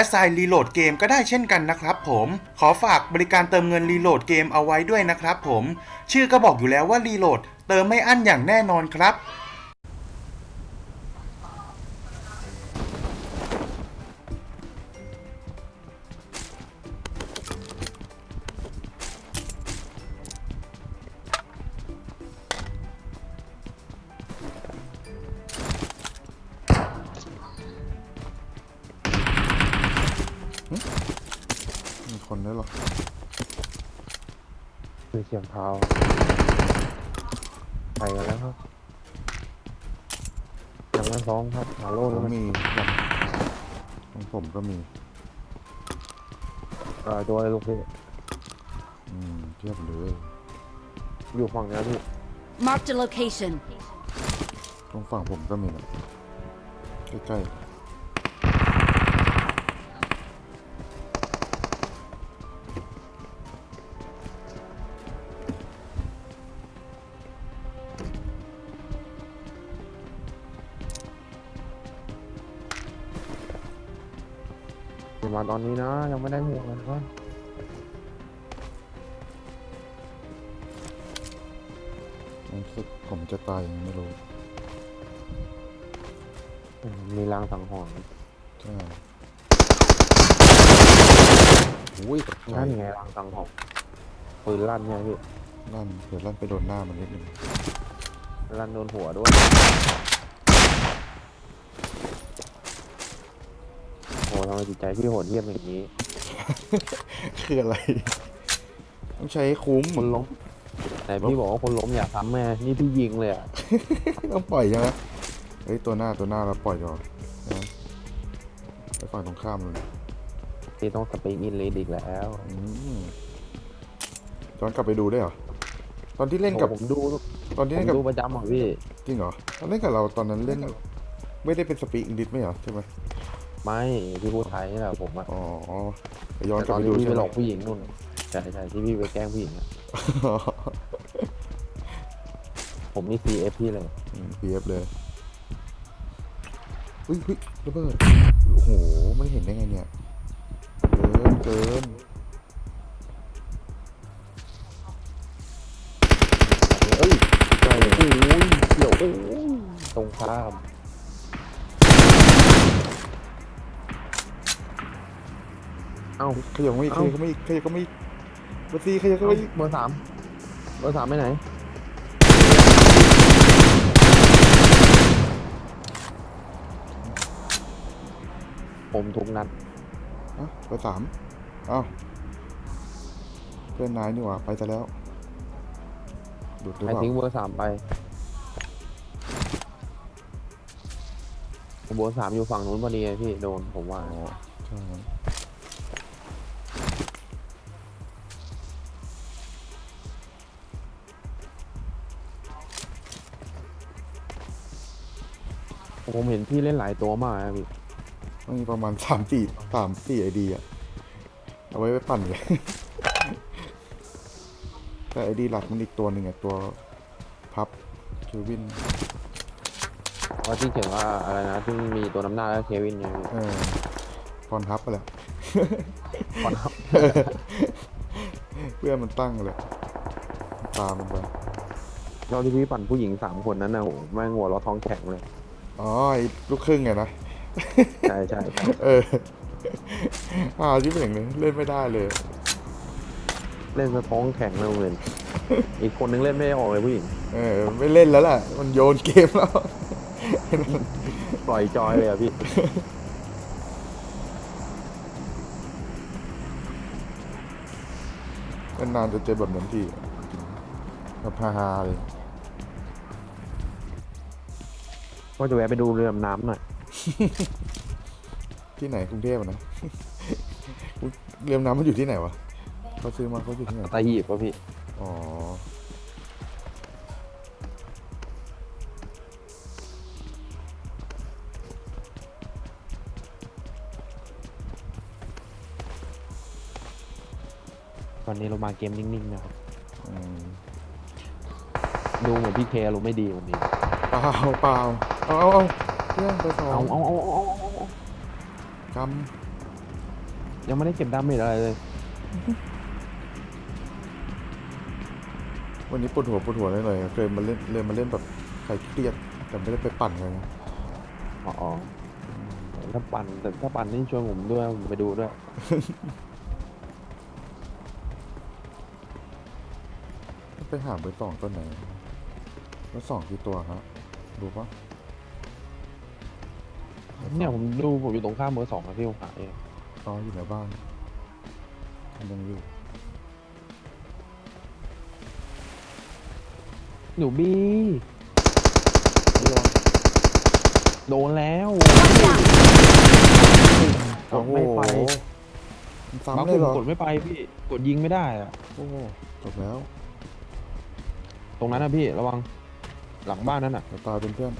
Assign Reload Game ก็ได้เช่นกันนะครับผม ขอฝากบริการเติมเงิน Reload Game เอาไว้ด้วยนะครับผม ชื่อก็บอกอยู่แล้วว่า Reload เติมไม่อั้นอย่างแน่นอนครับ สียงเท้าไปกันแล้วครับยังไม่ซ้อมครับหาโล่ผแล้วมมันมีอย่างของผมก็มี เอ่อตัวไอ้ลูกพี่อืมเทียบเลยอยู่ฝั่งเนี้ยพี่ Marked a location. ตรงฝั่งผมก็มีนะใกล้อ มาตอนนี้นะ ยังไม่ได้หมวกเลยครับๆรู้สึกผมจะตายยังไม่รู้อืมมีรางสังหรณ์ใช่อุ้ยตกใจนั่นไงรางสังหรณ์ปืนลั่นไงพี่ลั่นเดี๋ยวลั่นไปโดนหน้ามันนิดนึงลั่นโดนหัวด้วย โอ้ทำไมจิตใจพี่โหดเยี่ยมอย่างนี้ คืออะไร ต้องใช้คุ้มคนล้มแต่พี่บอกว่าคนล้มอย่าทำแม่นี่พี่ยิงเลยอะ ต้องปล่อยใช่ไหมเฮ้ยตัวหน้าตัวหน้าเราปล่อยดีกว่อนนะไปฝั่งตรงข้ามเลยพี่ต้องสปริงอินเลดอีกแล้วอืมย้อนกลับไปดูได้เหรอ ตอนที่เล่นกับโอ้ผมดูตอนที่ผเล่มนกับดูประจำอะพี่ จริงเหรอ ตอนเล่นกับเราตอนนั้นเล่น ไม่ได้เป็นสปีกอังกฤษไม่เหรอใช่ไหม ไม่พี่พูดไทยนี่แหละผมอะอ๋อไปย้อนแต่กลับตอนไปที่ดูพี่ใช่ไปไหหมลอกผู้หญิงนู่นใช่ใช่ที่พี่ไปแกล้งผู้หญิงอะผมนี่ CF พี่เลยพีเอฟเลยเฮ้ยเฮ้ยระเบิดโอ้โหไม่เห็นได้ไงเนี่ยเกินเกินเอ้ยใกล้เลยโอ้ยเดี๋ยวโอ้ยตรงข้าม เอ้าขยับไม่ขเอ้ายับไม่ขยับก็ไม่บซีขยับก็เอ้าไม่เบอร์สามเบอร์สามไปไหนผมทุกนัดอะไปสามเอ้าเพื่อนนายนี่หว่าไปซะแล้วดูดหรือใครเปล่าทิ้งเบอร์สามไปเบอร์สามอยู่ฝั่งนู้นพอดีไงพี่โดนผมว่าอ๋อใช่ ผมเห็นพี่เล่นหลายตัวมากนะพี่มันมีประมาณสามสี่สามสี่ไอดีอะเอาไว้ไปปั่นเลย แต่ไอดีหลักมันอีกตัวหนึ่งอะตัวพับเควิน เพราะที่เขียนว่าอะไรนะที่มีตัวน้ำหน้าแล้วเควินไงพี่เออพรพับไปแหละก่อนครับเพื่อนมันตั้งเลยตามมันไป เราที่พี่ปั่นผู้หญิงสามคนนั้นนะโหแม่งหัวเราะท้องแข็งเลย อ๋อไอ้ลูกครึ่งไงนะ ใช่ใช่ใช่เอออ่าชิบเป่งเลยเล่นไม่ได้เลย เล่นสะท้องแข็งเลยเลยอีกคนนึงเล่นไม่ได้ออกเลยผู้หญิงเออ ไม่เล่นแล้วล่ะ มันโยนเกมแล้ว ปล่อยจอยเลยอะพี่ นานๆจะเจอแบบนั้นทีแบบฮาๆเลย ว่าจะแวะไปดูเรือดำน้ำหน่อยที่ไหนกรุงเทพนะ เรือดำน้ำมันอยู่ที่ไหนวะเขาซื้อมาเขาอยู่ที่ไหน ตาหีบป่ะพี่ อ๋อ วันนี้เรามาเกมนิ่งๆนะครับดูเหมือนพี่เคลมณ์ไม่ดีวันนี้ เปล่าเปล่า เอาเอาเอาเรื่องไปสอเอางเอาเอาเอาเอาเอากยังไม่ได้เก็บดาเมจอะไรเลยำวันนี้ปวดหัวปวดหัวเลยเลยเคยมาเล่นเลยมาเล่นแบบใครเครียดแต่ไม่ได้ไปปั่นเลยนะอ๋อถ้าปั่นแต่ถ้าปั่นนี่ชวนผมด้วยผมไปดูด้วย ไปหาเบอร์สองตัวไหนเบอร์สองกี่ตัวฮะดูปะ เนี่ยผมดูผมอยู่ตรงข้ามเบอร์สองนะพี่ผมหาเองอ๋ออยู่ในบ้านมันยังอยู่หนูบี้โดนแล้วกดไม่ไปมันบางซ้ำคเลยนเหรอกดไม่ไปพี่กดยิงไม่ได้อะโอ้โหจบแล้วตรงนั้นนะพี่ระวังหลังบ้านนั่นน่ะ เดี๋ยวตายเป็นเพื่อน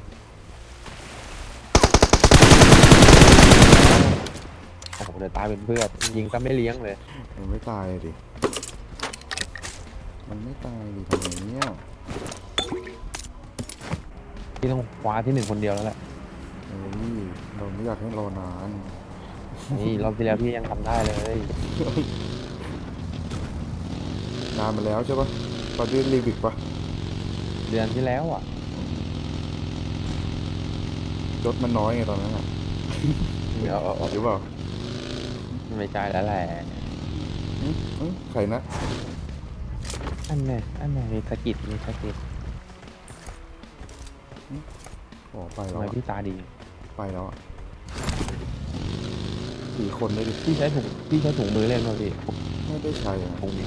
โอ้โหเดี๋ยวตายเป็นเพื่อนยิงซะไม่เลี้ยงเลย มันไม่ตายดิ มันไม่ตายดิทำไมเนี่ยพี่ต้องคว้าที่หนึ่งคนเดียวแล้วแหละเฮ้ยเราไม่อยากให้รอนาน นี่รอบที่แล้วพี่ยังทำได้เลยนานมาแล้วใช่ปะตอนที่รีวิกปะเดือนที่แล้วอะยศมันน้อยไงตอนนั้นอะเอาเอาเอาหรือเปล่า ไม่ใช่แล้วแหละอืมอืมใครนะ อันไหนอันไหนมีสะกิดมีสะกิดอ๋อไปทำแล้วไมอะพี่ตาดี ไปแล้วอะสี่คนเลยดิ พี่ใช้ถุงพี่ใช้ถุงมือเล่นป่ะพี่ไม่ได้ใช้อะถุงนี้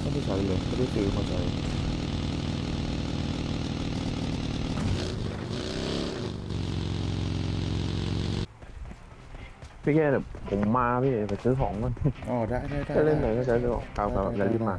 ไม่ได้ใช้เลยไม่ได้ซื้อมาใช้ พี่แค่ผมมาพี่ไปซื้อของมันอ๋อได้ได้ได้จะเล่นไหนก็ใช้ไปบอกครับครับแล้วรีบมา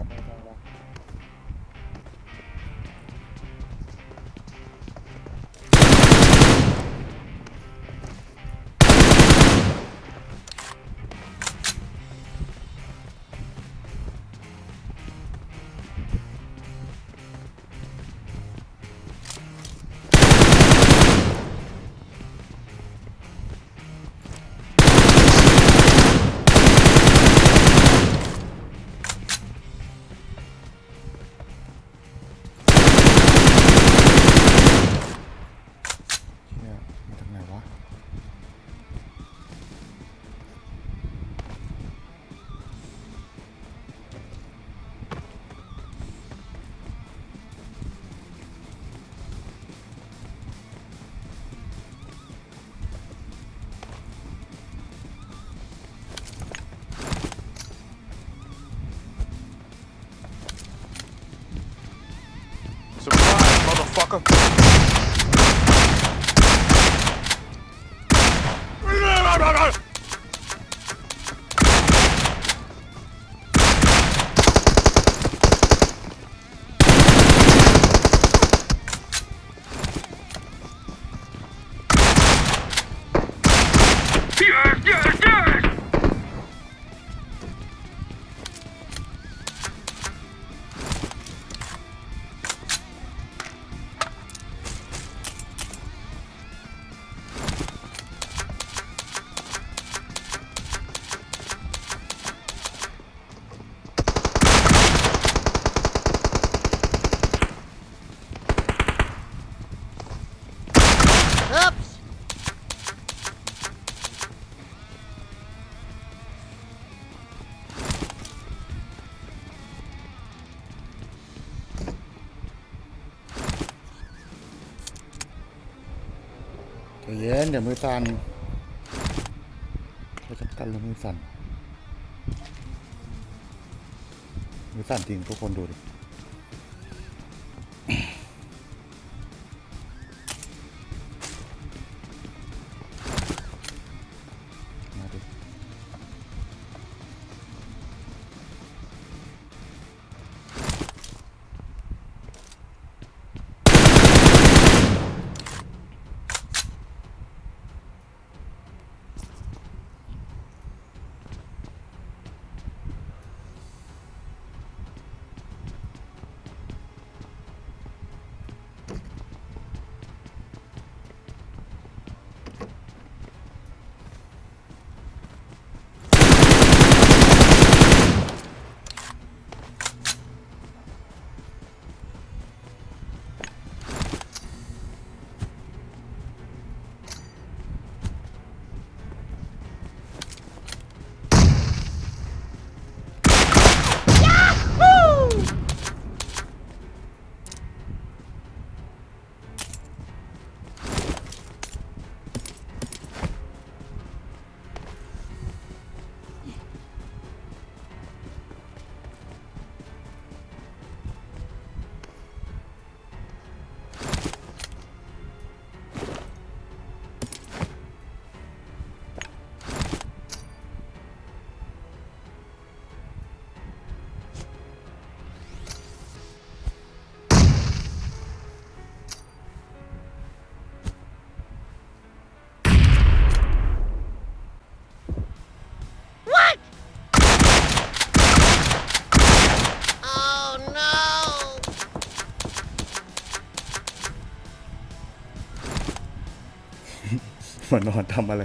ใจ ย็นเดี๋ยวมือสั่นเราจะกันแล้วมือสั่นมือสั่นจริงทุกคนดูดิ มานอนทำอะไร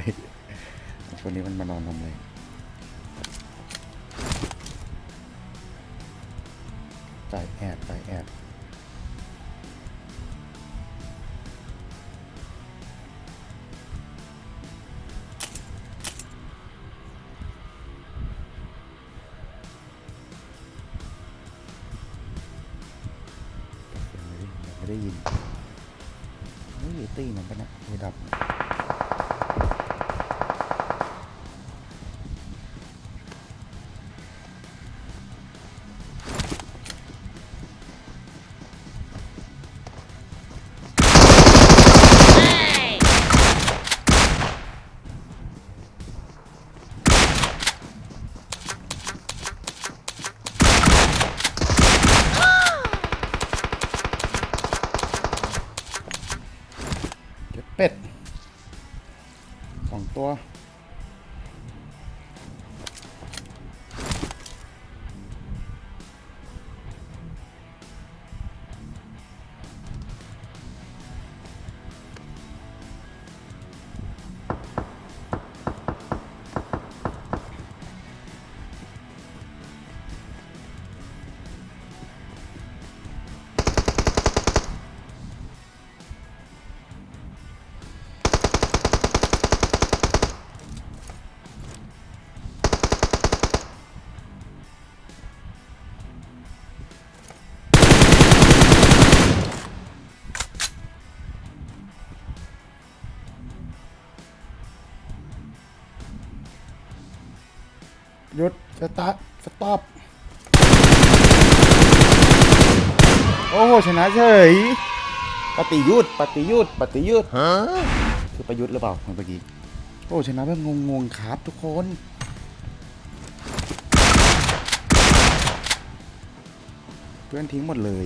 คนนี้มันมานอนทำอะไรไปแอบไปแอบ เป็ดสองตัว สตาร์ทสต็อปโอ้โหชนะเฉยปฏิยุทธ์ปฏิยุทธ์ปฏิยุทธ์ฮะคือประยุทธ์หรือเปล่าเมื่อกี้โอ้ชนะแบบงงๆครับทุกคนเพื่อนทิ้งหมดเลย